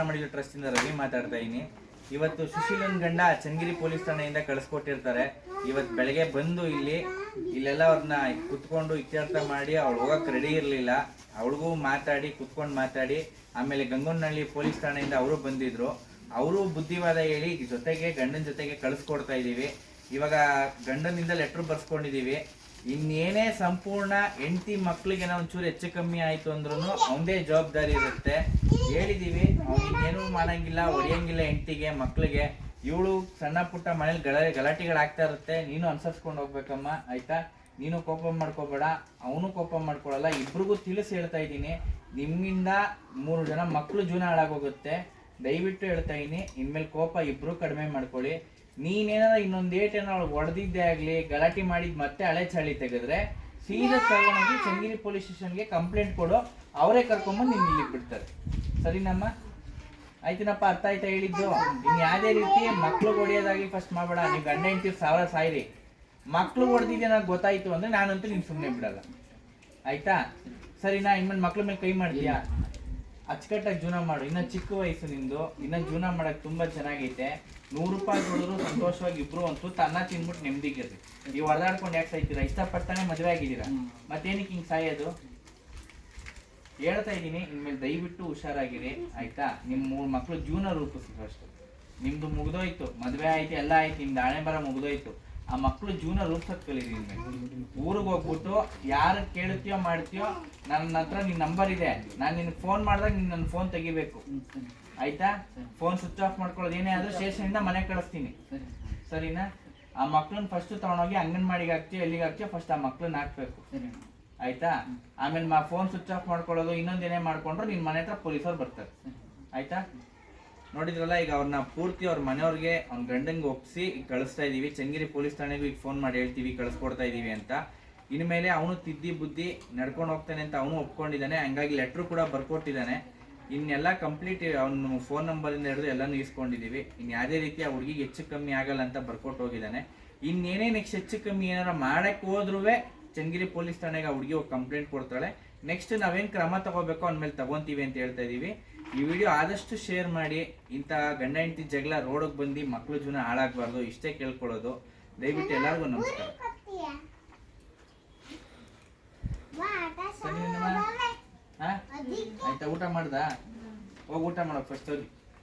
ಮಾಡಿದ ಟ್ರಸ್ಟ್ ಇಂದ ರವಿ ಮಾತಾಡ್ತಾ ಇದೀನಿ. ಇವತ್ತು ಸುಶೀಲನ್ ಗಂಡ ಚನ್ನಗಿರಿ ಪೊಲೀಸ್ ಠಾಣೆಯಿಂದ ಕಳಿಸ್ಕೊಟ್ಟಿರ್ತಾರೆ. ಇವತ್ತು ಬೆಳಗ್ಗೆ ಬಂದು ಇಲ್ಲಿ, ಇಲ್ಲೆಲ್ಲ ಅವ್ರನ್ನ ಕುತ್ಕೊಂಡು ಇತ್ಯರ್ಥ ಮಾಡಿ ಅವ್ಳು ಹೋಗಕ್ ರೆಡಿ ಇರಲಿಲ್ಲ. ಅವಳಿಗೂ ಮಾತಾಡಿ, ಕುತ್ಕೊಂಡು ಮಾತಾಡಿ, ಆಮೇಲೆ ಗಂಗೊನಹಳ್ಳಿ ಪೊಲೀಸ್ ಠಾಣೆಯಿಂದ ಅವರು ಬಂದಿದ್ರು. ಅವರು ಬುದ್ಧಿವಾದ ಹೇಳಿ ಜೊತೆಗೆ ಗಂಡನ ಜೊತೆಗೆ ಕಳಿಸ್ಕೊಡ್ತಾ ಇದೀವಿ. ಇವಾಗ ಗಂಡನಿಂದ ಲೆಟ್ರ್ ಬರ್ಸ್ಕೊಂಡಿದೀವಿ. ಇನ್ನೇನೇ ಸಂಪೂರ್ಣ ಹೆಂಡತಿ ಮಕ್ಕಳಿಗೆ ಒಂಚೂರು ಹೆಚ್ಚು ಕಮ್ಮಿ ಆಯ್ತು ಅಂದ್ರೂ ಅವಂದೇ ಜವಾಬ್ದಾರಿ ಇರುತ್ತೆ. ಹೇಳಿದೀವಿ ಅವ್ನಿಗೇನು ಮಾಡಂಗಿಲ್ಲ ಹೊಡೆಯಂಗಿಲ್ಲ ಹೆಂಡತಿಗೆ ಮಕ್ಕಳಿಗೆ ಇವಳು ಸಣ್ಣ ಪುಟ್ಟ ಮನೇಲಿ ಗಲ, ಗಲಾಟೆಗಳಾಗ್ತಾ ಇರುತ್ತೆ. ನೀನು ಅನ್ಸರ್ಸ್ಕೊಂಡು ಹೋಗ್ಬೇಕಮ್ಮ, ಆಯ್ತಾ? ನೀನು ಕೋಪ ಮಾಡ್ಕೋಬೇಡ, ಅವನು ಕೋಪ ಮಾಡ್ಕೊಳ್ಳಲ್ಲ ಇಬ್ರಿಗೂ ತಿಳಿಸಿ ಹೇಳ್ತಾ ಇದ್ದೀನಿ. ನಿಮ್ಮಿಂದ ಮೂರು ಜನ ಮಕ್ಕಳು ಜೀವನ ಹಾಳಾಗೋಗುತ್ತೆ. ದಯವಿಟ್ಟು ಹೇಳ್ತಾ ಇದ್ದೀನಿ, ಇನ್ಮೇಲೆ ಕೋಪ ಇಬ್ಬರೂ ಕಡಿಮೆ ಮಾಡ್ಕೊಳ್ಳಿ. ನೀನೇನಾರ ಇನ್ನೊಂದ್ ಏಟ್ ಏನೋ ಅವ್ಳು ಹೊಡೆದಿದ್ದೇ ಆಗ್ಲಿ ಗಲಾಟೆ ಮಾಡಿದ್ ಮತ್ತೆ ಹಳೆ ಚಳಿ ತೆಗೆದ್ರೆ ಸೀದಾ ತಗೊಂಡೋಗಿ ಚಂಗಿರಿ ಪೊಲೀಸ್ ಸ್ಟೇಷನ್ಗೆ ಕಂಪ್ಲೇಂಟ್ ಕೊಡು ಅವರೇ ಕರ್ಕೊಂಬಂದು ನಿನ್ನ ಇಲ್ಲಿ ಬಿಡ್ತಾರೆ. ಸರಿನಮ್ಮ? ಆಯ್ತಿನಪ್ಪ ಅರ್ಥ ಆಯ್ತಾ ಹೇಳಿದ್ದು? ಇನ್ ಯಾವುದೇ ರೀತಿ ಮಕ್ಳು ಹೊಡೆಯೋದಾಗಿ ಫಸ್ಟ್ ಮಾಡಬೇಡ ನೀವು ಗಂಡ ಹೆಂಡತಿ ಸಾವಿರ ಸಾಯಿರಿ. ಮಕ್ಳು ಹೊಡೆದಿದ್ದೆ ನನಗೆ ಗೊತ್ತಾಯ್ತು ಅಂದ್ರೆ ನಾನಂತೂ ನಿನ್ ಸುಮ್ಮನೆ ಬಿಡಲ್ಲ. ಆಯ್ತಾ? ಸರಿನಾ ಇನ್ಮೇಲೆ ಮಕ್ಳ ಮೇಲೆ ಕೈ ಮಾಡ್ತೀಯಾ? ಅಚ್ಚುಕಟ್ಟಾಗಿ ಜೀವನ ಮಾಡು. ಇನ್ನ ಚಿಕ್ಕ ವಯಸ್ಸು ನಿಂದು. ಇನ್ನ ಜೀವನ ಮಾಡಕ್ ತುಂಬಾ ಚೆನ್ನಾಗೈತೆ. ನೂರು ರೂಪಾಯಿ ದುಡಿದ್ರು ಸಂತೋಷವಾಗಿ ಇಬ್ರು ಅಂತೂ ತನ್ನ ತಿನ್ಬಿಟ್ಟು ನೆಮ್ಮದಿಗಿರ್ರಿ ನೀವು ಹೊಡೆದಾಡ್ಕೊಂಡು ಯಾಕೆ ಸಾಯ್ತೀರಾ? ಇಷ್ಟಪಡ್ತಾನೆ ಮದುವೆ ಆಗಿದ್ದೀರಾ? ಮತ್ತೇನಕ್ಕೆ ಹಿಂಗೆ ಸಾಯೋದು? ಹೇಳ್ತಾ ಇದ್ದೀನಿ. ಇನ್ಮೇಲೆ ದಯವಿಟ್ಟು ಹುಷಾರಾಗಿರಿ. ಆಯ್ತಾ? ನಿಮ್ಮ ಮೂರು ಮಕ್ಕಳು ಜೀವನ ರೂಪಿಸಿದ್ರು ಅಷ್ಟು. ನಿಮ್ದು ಮುಗ್ದೋಯ್ತು. ಮದುವೆ ಆಯ್ತು ಎಲ್ಲ ಆಯ್ತು. ನಿಮ್ದು ಹಣೆ ಬರ ಮುಗ್ದೋಯ್ತು. ಆ ಮಕ್ಕಳು ಜೀವನ ರೂಪಿಸಕ್ ಕಲೀರಿ ಊರಿಗೆ ಹೋಗ್ಬಿಟ್ಟು ಯಾರು ಕೇಳ್ತೀಯೋ ಮಾಡ್ತೀಯೋ ನನ್ನ ಹತ್ರ ನಿನ್ನ ನಂಬರ್ ಇದೆ. ನಾನು ನಿನ್ ಫೋನ್ ಮಾಡಿದಾಗ ನೀನು ನನ್ನ ಫೋನ್ ತೆಗಿಬೇಕು. ಆಯ್ತಾ? ಫೋನ್ ಸ್ವಿಚ್ ಆಫ್ ಮಾಡ್ಕೊಳ್ಳೋದು. ಏನೇ ಆದ್ರೂ ಸ್ಟೇಷನಿಂದ ಮನೆ ಕಳಿಸ್ತೀನಿ. ಸರಿನಾ? ಆ ಮಕ್ಳನ್ನ ಫಸ್ಟ್ ತಗೊಂಡೋಗಿ ಅಂಗನವಾಡಿಗೆ ಹಾಕ್ತೀಯೋ ಎಲ್ಲಿಗೆ ಹಾಕ್ತೀಯೋ ಫಸ್ಟ್ ಆ ಮಕ್ಳನ್ನ ಹಾಕ್ಬೇಕು. ಆಯ್ತಾ? ಆಮೇಲೆ ಮಾ ಫೋನ್ ಸ್ವಿಚ್ ಆಫ್ ಮಾಡ್ಕೊಳ್ಳೋದು ಇನ್ನೊಂದೇನೇ ಮಾಡ್ಕೊಂಡ್ರು ನಿನ್ನ ಮನೆ ಹತ್ರ ಪೊಲೀಸರು ಬರ್ತಾರೆ. ಆಯ್ತಾ? ನೋಡಿದ್ರಲ್ಲ, ಈಗ ಅವ್ರನ್ನ ಪೂರ್ತಿ ಅವ್ರ ಮನೆಯವ್ರಿಗೆ ಅವ್ನ ಗಂಡಂಗೆ ಒಪ್ಪಿಸಿ ಕಳಿಸ್ತಾ ಇದೀವಿ. ಚಂಗಿರಿ ಪೊಲೀಸ್ ಠಾಣೆಗೂ ಈಗ ಫೋನ್ ಮಾಡಿ ಹೇಳ್ತೀವಿ, ಕಳಿಸ್ಕೊಡ್ತಾ ಇದೀವಿ ಅಂತ. ಇನ್ಮೇಲೆ ಅವನು ತಿದ್ದಿ ಬುದ್ಧಿ ನಡ್ಕೊಂಡು ಹೋಗ್ತಾನೆ ಅಂತ ಅವನು ಒಪ್ಕೊಂಡಿದ್ದಾನೆ. ಹಂಗಾಗಿ ಲೆಟ್ರು ಕೂಡ ಬರ್ಕೊಟ್ಟಿದ್ದಾನೆ. ಇನ್ನೆಲ್ಲ ಕಂಪ್ಲೀಟ್ ಅವನು ಫೋನ್ ನಂಬರಿಂದ ಹಿಡಿದು ಎಲ್ಲನೂ ಇಸ್ಕೊಂಡಿದ್ದೀವಿ ಇನ್ ಯಾವುದೇ ರೀತಿ ಆ ಹುಡುಗಿಗೆ ಹೆಚ್ಚು ಕಮ್ಮಿ ಆಗಲ್ಲ ಅಂತ ಬರ್ಕೊಟ್ಟು ಹೋಗಿದ್ದಾನೆ. ಇನ್ನೇನೇ ನೆಕ್ಸ್ಟ್ ಹೆಚ್ಚು ಕಮ್ಮಿ ಏನಾರ ಮಾಡಕ್ ಹೋದ್ರೂ ಚಂಗಿರಿ ಪೊಲೀಸ್ ಠಾಣೆಗೆ ಆ ಹುಡುಗಿ ಹೋಗಿ ಕಂಪ್ಲೇಂಟ್ ಕೊಡ್ತಾಳೆ. ನೆಕ್ಸ್ಟ್ ನಾವೇನ್ ಕ್ರಮ ತಗೋಬೇಕು ಅಂದ್ಮೇಲೆ ತಗೊಂತೀವಿ ಅಂತ ಹೇಳ್ತಾ ಇದೀವಿ. ಈ ವಿಡಿಯೋ ಆದಷ್ಟು ಶೇರ್ ಮಾಡಿ, ಇಂಥ ಗಂಡ ಹೆಂಡತಿ ಜಗಳ ರೋಡಿಗೆ ಬಂದು ಮಕ್ಳು ಜೀವನ ಹಾಳಾಗಬಾರ್ದು, ಇಷ್ಟೇ ಕೇಳ್ಕೊಳ್ಳೋದು. ದಯವಿಟ್ಟು ಎಲ್ಲರಿಗೂ ನಮಸ್ಕಾರ? ಆಯ್ತಾ, ಊಟ ಮಾಡ್ದಾ? ಹೋಗಿ ಊಟ ಮಾಡೋ ಫಸ್ಟ್ ಹೋಗಿ.